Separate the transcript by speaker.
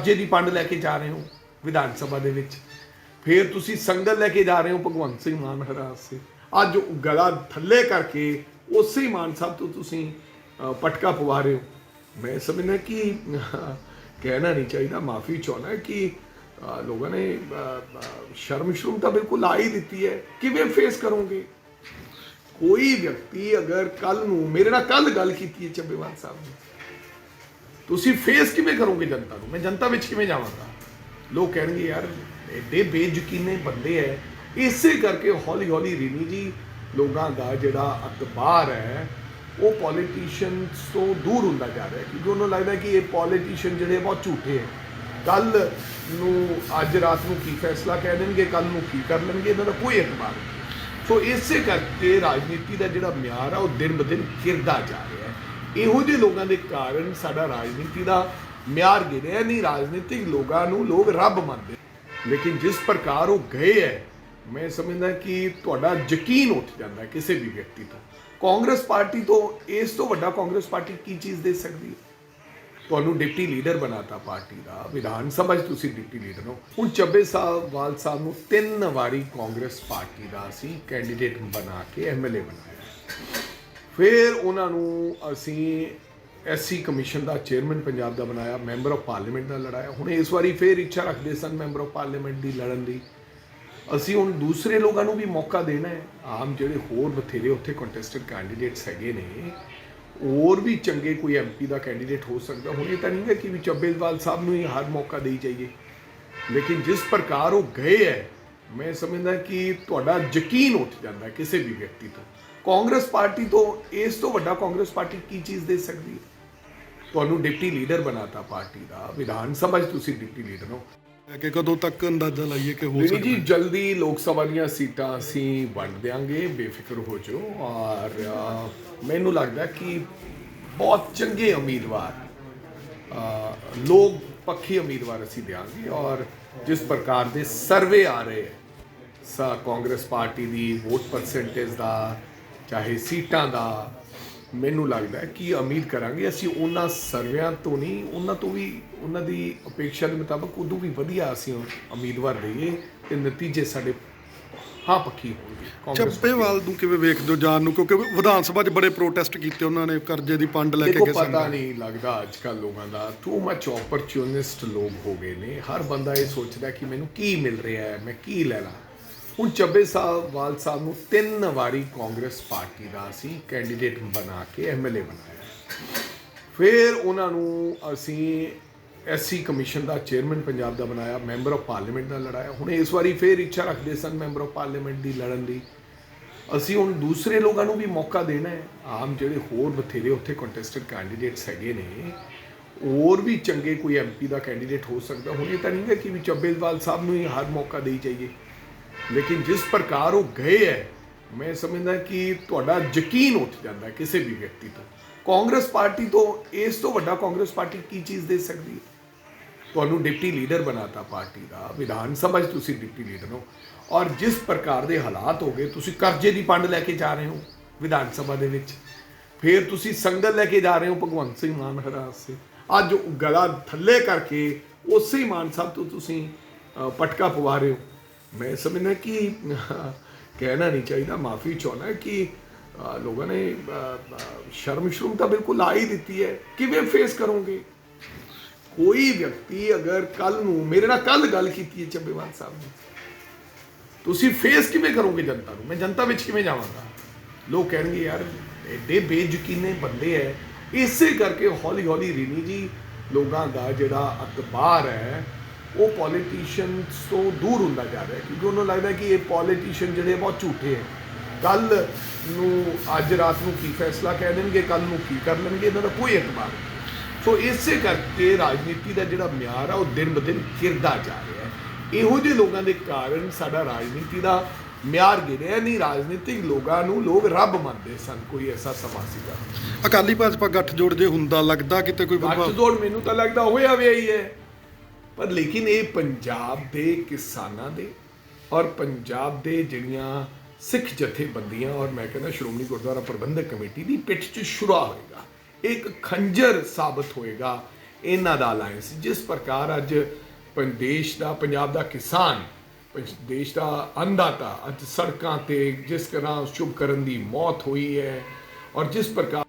Speaker 1: ਕਰਜ਼ੇ ਦੀ ਪੰਡ ਲੈ ਕੇ ਜਾ ਰਹੇ ਹੋ ਵਿਧਾਨ ਸਭਾ ਦੇ ਵਿੱਚ। ਫਿਰ ਤੁਸੀਂ ਸੰਗਤ ਲੈ ਕੇ ਜਾ ਰਹੇ ਹੋ ਭਗਵੰਤ ਸਿੰਘ ਮਾਨ ਹਰਾਸ ਸੇ। ਅੱਜ ਉਹ ਗਲਾ ਥੱਲੇ ਕਰਕੇ ਉਸੇ ਮਾਨ ਸਾਹਿਬ ਤੋਂ ਤੁਸੀਂ ਪਟਕਾ ਪਵਾ ਰਹੇ ਹੋ। ਮੈਂ ਸਮਝਦਾ ਕਿ ਕਹਿਣਾ ਨਹੀਂ ਚਾਹੀਦਾ, ਮਾਫੀ ਚਾਹਣਾ ਕਿ ਲੋਕਾਂ ਨੇ ਸ਼ਰਮ ਸ਼ਰਮ ਤਾਂ ਬਿਲਕੁਲ ਆ ਹੀ ਦਿੱਤੀ ਹੈ। ਕਿਵੇਂ ਫੇਸ ਕਰੋਗੇ? ਕੋਈ ਵਿਅਕਤੀ ਅਗਰ ਕੱਲ ਨੂੰ ਮੇਰੇ ਨਾਲ ਕੱਲ ਗੱਲ ਕੀਤੀ ਹੈ ਚੱਬੇਵਾਲ ਸਾਹਿਬ ਨੇ ਤੁਸੀਂ ਫੇਸ ਕਿਵੇਂ ਕਰੋਗੇ ਜਨਤਾ ਨੂੰ? ਮੈਂ ਜਨਤਾ ਵਿੱਚ ਕਿਵੇਂ ਜਾਵਾਂਗਾ? ਲੋਕ ਕਹਿਣਗੇ, ਯਾਰ, ਐਡੇ ਬੇਯਕੀਨੇ ਬੰਦੇ ਐ। ਇਸੇ ਕਰਕੇ ਹੌਲੀ ਹੌਲੀ ਰੀਨੀ ਜੀ, ਲੋਕਾਂ ਦਾ ਜਿਹੜਾ ਅਖਬਾਰ ਹੈ ਉਹ ਪੋਲੀਟੀਸ਼ੀਅਨਸ ਤੋਂ ਦੂਰ ਹੁੰਦਾ ਜਾ ਰਿਹਾ ਹੈ। ਕਿਉਂਕਿ ਉਹਨੂੰ ਲੱਗਦਾ ਕਿ ਇਹ ਪੋਲੀਟੀਸ਼ੀਅਨ ਜਿਹੜੇ ਬਹੁਤ ਝੂਠੇ ਹੈ ਕੱਲ ਨੂੰ, ਅੱਜ ਰਾਤ ਨੂੰ ਕੀ ਫੈਸਲਾ ਕਹਿ ਦੇਣਗੇ, ਕੱਲ ਨੂੰ ਕੀ ਕਰ ਲੈਣਗੇ, ਇਹਨਾਂ ਦਾ ਕੋਈ ਇਤਬਾਰ ਨਹੀਂ। ਸੋ ਇਸੇ ਕਰਕੇ ਰਾਜਨੀਤੀ ਦਾ ਜਿਹੜਾ ਮਿਆਰ ਆ, ਉਹ ਦਿਨ ਬਦਿਨ ਗਿਰਦਾ ਜਾ ਰਿਹਾ ਹੈ। ਇਹੋ ਜਿਹੇ ਲੋਕਾਂ ਦੇ ਕਾਰਨ ਸਾਡਾ ਰਾਜਨੀਤੀ ਦਾ ਮਿਆਰ ਗਿਰਿਆ ਨਹੀਂ, ਰਾਜਨੀਤਿਕ ਲੋਕਾਂ ਨੂੰ ਲੋਕ ਰੱਬ ਮੰਨਦੇ ਲੇਕਿਨ ਜਿਸ ਪ੍ਰਕਾਰ ਉਹ ਗਏ ਹੈ, ਮੈਂ ਸਮਝਦਾ ਕਿ ਤੁਹਾਡਾ ਯਕੀਨ ਉੱਠ ਜਾਂਦਾ ਕਿਸੇ ਵੀ ਵਿਅਕਤੀ ਤੋਂ। ਕਾਂਗਰਸ ਪਾਰਟੀ ਤੋਂ ਇਸ ਤੋਂ ਵੱਡਾ ਕਾਂਗਰਸ ਪਾਰਟੀ ਕੀ ਚੀਜ਼ ਦੇ ਸਕਦੀ ਹੈ? ਤੁਹਾਨੂੰ ਡਿਪਟੀ ਲੀਡਰ ਬਣਾਤਾ ਪਾਰਟੀ ਦਾ, ਵਿਧਾਨ ਸਭਾ 'ਚ ਤੁਸੀਂ ਡਿਪਟੀ ਲੀਡਰ ਹੋ। ਹੁਣ ਚੱਬੇ ਸਾਹਿਬ, ਵਾਲ ਸਾਹਿਬ ਨੂੰ ਤਿੰਨ ਵਾਰੀ ਕਾਂਗਰਸ ਪਾਰਟੀ ਦਾ ਅਸੀਂ ਕੈਂਡੀਡੇਟ ਬਣਾ ਕੇ ਐਮਐਲਏ ਬਣਾਇਆ। ਫਿਰ ਉਹਨਾਂ ਨੂੰ ਅਸੀਂ ਐਸਸੀ ਕਮਿਸ਼ਨ ਦਾ ਚੇਅਰਮੈਨ ਪੰਜਾਬ ਦਾ ਬਣਾਇਆ, ਮੈਂਬਰ ਆਫ ਪਾਰਲੀਮੈਂਟ ਦਾ ਲੜਾਇਆ। ਹੁਣ ਇਸ ਵਾਰੀ ਫਿਰ ਇੱਛਾ ਰੱਖਦੇ ਸਨ ਮੈਂਬਰ ਆਫ ਪਾਰਲੀਮੈਂਟ ਦੀ ਲੜਨ ਦੀ। ਅਸੀਂ ਹੁਣ ਦੂਸਰੇ ਲੋਕਾਂ ਨੂੰ ਵੀ ਮੌਕਾ ਦੇਣਾ ਹੈ। ਆਮ ਜਿਹੜੇ ਹੋਰ ਬਥੇਰੇ ਉੱਥੇ ਕੰਟੈਸਟਡ ਕੈਂਡੀਡੇਟਸ ਹੈਗੇ ਨੇ, ਹੋਰ ਵੀ ਚੰਗੇ ਕੋਈ ਐਮਪੀ ਦਾ ਕੈਂਡੀਡੇਟ ਹੋ ਸਕਦਾ। ਹੁਣ ਇਹ ਤਾਂ ਨਹੀਂ ਹੈ ਕਿ ਵੀ ਚੱਬੇਵਾਲ ਸਾਹਿਬ ਨੂੰ ਹੀ ਹਰ ਮੌਕਾ ਦੇਈ ਜਾਈਏ। ਲੇਕਿਨ ਜਿਸ ਪ੍ਰਕਾਰ ਉਹ ਗਏ ਹੈ, ਮੈਂ ਸਮਝਦਾ ਕਿ ਤੁਹਾਡਾ ਯਕੀਨ ਉੱਠ ਜਾਂਦਾ ਕਿਸੇ ਵੀ ਵਿਅਕਤੀ ਤੋਂ। ਕਾਂਗਰਸ ਪਾਰਟੀ ਤੋਂ ਇਸ ਤੋਂ ਵੱਡਾ ਕਾਂਗਰਸ ਪਾਰਟੀ ਕੀ ਚੀਜ਼ ਦੇ ਸਕਦੀ ਹੈ? ਤੁਹਾਨੂੰ ਡਿਪਟੀ ਲੀਡਰ ਬਣਾਤਾ ਪਾਰਟੀ ਦਾ ਵਿਧਾਨ ਸਭਾ ਤੁਸੀਂ ਡਿਪਟੀ ਲੀਡਰ ਹੋ।
Speaker 2: ਕਿ ਕਦੋਂ ਤੱਕ ਅੰਦਾਜ਼ਾ ਲਾਈਏ ਕਿ ਹੋ ਸਕਦਾ
Speaker 1: ਜੀ ਜਲਦੀ ਲੋਕ ਸਭਾ ਦੀਆਂ ਸੀਟਾਂ ਅਸੀਂ ਵੰਡ ਦਿਆਂਗੇ ਬੇਫਿਕਰ ਹੋ ਜਾਓ। ਔਰ ਮੈਨੂੰ ਲੱਗਦਾ ਕਿ ਬਹੁਤ ਚੰਗੇ ਉਮੀਦਵਾਰ ਲੋਕ ਪੱਖੀ ਉਮੀਦਵਾਰ ਅਸੀਂ ਦਿਆਂਗੇ। ਔਰ ਜਿਸ ਪ੍ਰਕਾਰ ਦੇ ਸਰਵੇ ਆ ਰਹੇ ਸਾ ਕਾਂਗਰਸ ਪਾਰਟੀ ਦੀ ਵੋਟ ਪਰਸੈਂਟੇਜ ਦਾ ਚਾਹੇ ਸੀਟਾਂ ਦਾ ਮੈਨੂੰ ਲੱਗਦਾ ਕਿ ਉਮੀਦ ਕਰਾਂਗੇ ਅਸੀਂ ਉਹਨਾਂ ਸਰਵਿਆਂ ਤੋਂ ਨਹੀਂ ਉਹਨਾਂ ਤੋਂ ਵੀ ਉਹਨਾਂ ਦੀ ਅਪੇକ୍ଷା ਦੇ ਮੁਤਾਬਕ ਉਦੋਂ ਵੀ ਵਧੀਆ ਅਸੀਂ ਉਮੀਦਵਾਰ ਦੇਈਏ ਤੇ ਨਤੀਜੇ ਸਾਡੇ ਹਾਂ ਪੱਖੀ ਹੋਣਗੇ।
Speaker 2: ਚੱਬੇਵਾਲ ਨੂੰ ਕਿਵੇਂ ਵੇਖਦੇ ਹੋ ਜਾਣ ਨੂੰ? ਕਿਉਂਕਿ ਵਿਧਾਨ ਸਭਾ 'ਚ ਬੜੇ ਪ੍ਰੋਟੈਸਟ ਕੀਤੇ ਉਹਨਾਂ ਨੇ ਕਰਜ਼ੇ ਦੀ ਪੰਡ ਲੈ ਕੇ ਗਏ
Speaker 1: ਪਤਾ ਨਹੀਂ ਲੱਗਦਾ ਅੱਜ ਕੱਲ ਲੋਕਾਂ ਦਾ ਟੂ ਮੱਚ ਓਪਰਚੁਨਿਸਟ ਲੋਕ ਹੋ ਗਏ ਨੇ। ਹਰ ਬੰਦਾ ਇਹ ਸੋਚਦਾ ਕਿ ਮੈਨੂੰ ਕੀ ਮਿਲ ਰਿਹਾ ਹੈ ਮੈਂ ਕੀ ਲੈ ਲਾਂ ਹੁਣ ਚੱਬੇ ਸਾਹਿਬ ਵਾਲ ਸਾਹਿਬ ਨੂੰ ਤਿੰਨ ਵਾਰੀ ਕਾਂਗਰਸ ਪਾਰਟੀ ਦਾ ਅਸੀਂ ਕੈਂਡੀਡੇਟ ਬਣਾ ਕੇ ਐਮਐਲਏ ਬਣਾਇਆ। ਫਿਰ ਉਹਨਾਂ ਨੂੰ ਅਸੀਂ ਐਸਸੀ ਕਮਿਸ਼ਨ ਦਾ ਚੇਅਰਮੈਨ ਪੰਜਾਬ ਦਾ ਬਣਾਇਆ ਮੈਂਬਰ ਆਫ ਪਾਰਲੀਮੈਂਟ ਦਾ ਲੜਾਇਆ। ਹੁਣ ਇਸ ਵਾਰੀ ਫਿਰ ਇੱਛਾ ਰੱਖਦੇ ਸਨ ਮੈਂਬਰ ਆਫ ਪਾਰਲੀਮੈਂਟ ਦੀ ਲੜਨ ਦੀ। ਅਸੀਂ ਹੁਣ ਦੂਸਰੇ ਲੋਕਾਂ ਨੂੰ ਵੀ ਮੌਕਾ ਦੇਣਾ ਹੈ। ਆਮ ਜਿਹੜੇ ਹੋਰ ਬਥੇਰੇ ਉੱਥੇ ਕੰਟੈਸਟਡ ਕੈਂਡੀਡੇਟਸ ਹੈਗੇ ਨੇ, ਹੋਰ ਵੀ ਚੰਗੇ ਕੋਈ ਐਮਪੀ ਦਾ ਕੈਂਡੀਡੇਟ ਹੋ ਸਕਦਾ। ਹੁਣ ਇਹ ਤਾਂ ਨਹੀਂ ਹੈ ਕਿ ਵੀ ਚੱਬੇਵਾਲ ਸਾਹਿਬ ਨੂੰ ਹੀ ਹਰ ਮੌਕਾ ਦੇਈ ਜਾਈਏ। ਲੇਕਿਨ ਜਿਸ ਪ੍ਰਕਾਰ ਉਹ ਗਏ ਹੈ, ਮੈਂ ਸਮਝਦਾ ਕਿ ਤੁਹਾਡਾ ਯਕੀਨ ਉੱਠ ਜਾਂਦਾ ਕਿਸੇ ਵੀ ਵਿਅਕਤੀ ਤੋਂ। ਕਾਂਗਰਸ ਪਾਰਟੀ ਤੋਂ, ਇਸ ਤੋਂ ਵੱਡਾ ਕਾਂਗਰਸ ਪਾਰਟੀ ਕੀ ਚੀਜ਼ ਦੇ ਸਕਦੀ ਹੈ? ਤੁਹਾਨੂੰ ਡਿਪਟੀ ਲੀਡਰ ਬਣਾਤਾ ਪਾਰਟੀ ਦਾ, ਵਿਧਾਨ ਸਭਾ 'ਚ ਤੁਸੀਂ ਡਿਪਟੀ ਲੀਡਰ ਹੋ। ਔਰ ਜਿਸ ਪ੍ਰਕਾਰ ਦੇ ਹਾਲਾਤ ਹੋ ਗਏ, ਤੁਸੀਂ ਕਰਜ਼ੇ ਦੀ ਪੰਡ ਲੈ ਕੇ ਜਾ ਰਹੇ ਹੋ ਵਿਧਾਨ ਸਭਾ ਦੇ ਵਿੱਚ। ਫਿਰ ਤੁਸੀਂ ਸੰਗਤ ਲੈ ਕੇ ਜਾ ਰਹੇ ਹੋ ਭਗਵੰਤ ਸਿੰਘ ਮਾਨ ਹਰਾਸ ਸੇ। ਅੱਜ ਗਲਾ ਥੱਲੇ ਕਰਕੇ ਉਸੇ ਮਾਨ ਸਾਹਿਬ ਤੋਂ ਤੁਸੀਂ ਪਟਕਾ ਪਵਾ ਰਹੇ ਹੋ। ਮੈਂ ਸਮਝਣਾ ਕਿ, ਕਹਿਣਾ ਨਹੀਂ ਚਾਹੀਦਾ, ਮਾਫੀ ਚਾਹਣਾ ਕਿ ਲੋਕਾਂ ਨੇ ਸ਼ਰਮ ਸ਼ਰਮ ਤਾਂ ਬਿਲਕੁਲ ਆ ਹੀ ਦਿੱਤੀ ਹੈ। ਕਿਵੇਂ ਫੇਸ ਕਰੋਗੇ? ਕੋਈ ਵਿਅਕਤੀ ਅਗਰ ਕੱਲ ਨੂੰ, ਮੇਰੇ ਨਾਲ ਕੱਲ ਗੱਲ ਕੀਤੀ ਹੈ ਚੱਬੇਵਾਲ ਸਾਹਿਬ ਨੇ। ਤੁਸੀਂ ਫੇਸ ਕਿਵੇਂ ਕਰੋਗੇ ਜਨਤਾ ਨੂੰ? ਮੈਂ ਜਨਤਾ ਵਿੱਚ ਕਿਵੇਂ ਜਾਵਾਂਗਾ? ਲੋਕ ਕਹਿਣਗੇ, ਯਾਰ ਐਡੇ ਬੇਯਕੀਨੇ ਬੰਦੇ ਐ। ਇਸੇ ਕਰਕੇ ਹੌਲੀ ਹੌਲੀ ਰੀਨੀ ਜੀ, ਲੋਕਾਂ ਦਾ ਜਿਹੜਾ ਅਤਬਾਰ ਹੈ ਉਹ ਪੋਲੀਟੀਸ਼ੀਅਨਸ ਤੋਂ ਦੂਰ ਹੁੰਦਾ ਜਾ ਰਿਹਾ ਕਿਉਂਕਿ ਉਹਨੂੰ ਲੱਗਦਾ ਕਿ ਇਹ ਪੋਲੀਟੀਸ਼ੀਅਨ ਜਿਹੜੇ ਬਹੁਤ ਝੂਠੇ ਹੈ। ਕੱਲ ਨੂੰ ਅੱਜ ਰਾਤ ਨੂੰ ਕੀ ਫੈਸਲਾ ਕਹਿ ਦੇਣਗੇ ਕੱਲ ਨੂੰ ਕੀ ਕਰ ਲੈਣਗੇ ਇਹਨਾਂ ਦਾ ਕੋਈ ਇਤਬਾਰ ਨਹੀਂ। ਸੋ ਇਸੇ ਕਰਕੇ ਰਾਜਨੀਤੀ ਦਾ ਜਿਹੜਾ ਮਿਆਰ ਆ ਉਹ ਦਿਨ ਬਦਿਨ ਗਿਰਦਾ ਜਾ ਰਿਹਾ ਹੈ। ਇਹੋ ਜਿਹੇ ਲੋਕਾਂ ਦੇ ਕਾਰਨ ਸਾਡਾ ਰਾਜਨੀਤੀ ਦਾ ਮਿਆਰ ਗਿਰਿਆ ਨਹੀਂ। ਰਾਜਨੀਤਿਕ ਲੋਕਾਂ ਨੂੰ ਲੋਕ ਰੱਬ ਮੰਨਦੇ ਸਨ ਕੋਈ ਐਸਾ ਸਮਾਂ ਸੀਗਾ।
Speaker 2: ਅਕਾਲੀ ਭਾਜਪਾ ਗੱਠਜੋੜ ਜੇ ਹੁੰਦਾ ਲੱਗਦਾ ਕਿਤੇ ਕੋਈ
Speaker 1: ਗੱਠਜੋੜ ਮੈਨੂੰ ਤਾਂ ਲੱਗਦਾ ਹੋਇਆ ਵੀ ਹੀ ਹੈ। ਪਰ ਲੇਕਿਨ ਇਹ ਪੰਜਾਬ ਦੇ ਕਿਸਾਨਾਂ ਦੇ ਔਰ ਪੰਜਾਬ ਦੇ ਜਿਹੜੀਆਂ ਸਿੱਖ ਜਥੇਬੰਦੀਆਂ ਔਰ ਮੈਂ ਕਹਿੰਦਾ ਸ਼੍ਰੋਮਣੀ ਗੁਰਦੁਆਰਾ ਪ੍ਰਬੰਧਕ ਕਮੇਟੀ ਦੀ ਪਿੱਠ 'ਚ ਸ਼ੁਰਾ ਹੋਏਗਾ, ਇਹ ਇੱਕ ਖੰਜਰ ਸਾਬਤ ਹੋਏਗਾ ਇਹਨਾਂ ਦਾ ਅਲਾਈਅੰਸ ਜਿਸ ਪ੍ਰਕਾਰ ਅੱਜ ਪੰ- ਦੇਸ਼ ਦਾ, ਪੰਜਾਬ ਦਾ ਕਿਸਾਨ ਪੰਜ- ਦੇਸ਼ ਦਾ ਅੰਦਾਤਾ ਅੱਜ ਸੜਕਾਂ ਤੇ ਜਿਸ ਤਰ੍ਹਾਂ ਸ਼ੁਭ ਕਰਨ ਦੀ ਮੌਤ ਹੋਈ ਹੈ ਔਰ ਜਿਸ ਪ੍ਰਕਾਰ